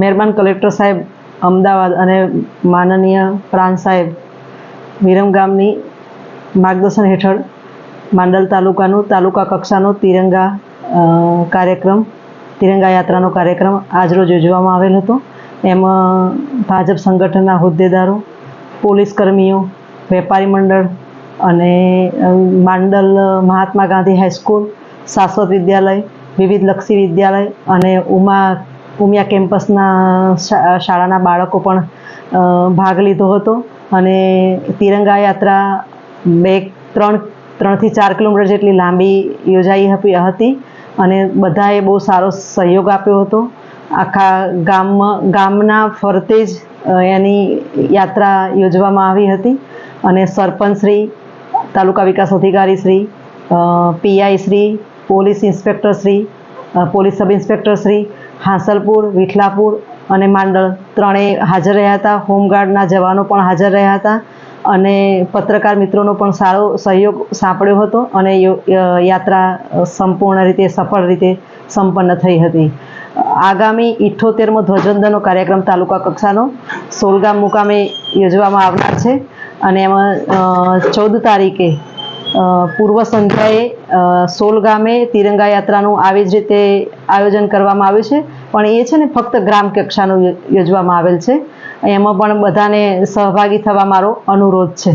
મહેરબાન કલેક્ટર સાહેબ, અમદાવાદ અને માનનીય પ્રાંત સાહેબ વિરમગામની માર્ગદર્શન હેઠળ માંડલ તાલુકાનું તાલુકા કક્ષાનો તિરંગા કાર્યક્રમ, તિરંગા યાત્રાનો કાર્યક્રમ આજરોજ યોજવામાં આવેલ હતો. એમાં ભાજપ સંગઠનના હોદ્દેદારો, પોલીસ કર્મીઓ, વેપારી મંડળ અને માંડલ મહાત્મા ગાંધી હાઈસ્કૂલ, શાશ્વત વિદ્યાલય, વિવિધ લક્ષી વિદ્યાલય અને ઉમા ઉમિયા કેમ્પસના શાળાના બાળકો પણ ભાગ લીધો હતો અને તિરંગા યાત્રા બે, ત્રણ, ત્રણથી ચાર કિલોમીટર જેટલી લાંબી યોજાઈ હતી અને બધાએ બહુ સારો સહયોગ આપ્યો હતો. આખા ગામમાં, ગામના ફરતે જ એની યાત્રા યોજવામાં આવી હતી અને સરપંચશ્રી તાલુકા વિકાસ અધિકારી Shri PI Shri, police inspector Shri police sub inspector Shri Hansalpur, Vithalapur અને માંડળ ત્રણેય હાજર રહ્યા હતા. હોમગાર્ડના જવાનો પણ હાજર રહ્યા હતા અને પત્રકાર મિત્રોનો પણ સારો સહયોગ સાંપડ્યો હતો અને યાત્રા સંપૂર્ણ રીતે સફળ રીતે સંપન્ન થઈ હતી. આગામી ઇઠ્ઠોતેરમો ધ્વજવંદનનો કાર્યક્રમ તાલુકા કક્ષાનો સોલગામ મુકામે યોજવામાં આવનાર છે અને એમાં ચૌદ તારીખે પૂર્વ સંધ્યાએ સોલ ગામે તિરંગા યાત્રાનું આવી જ રીતે આયોજન કરવામાં આવ્યું છે. પણ એ છે ને ફક્ત ગ્રામ કક્ષાનું યોજવામાં આવેલ છે. એમાં પણ બધાને સહભાગી થવા મારો અનુરોધ છે.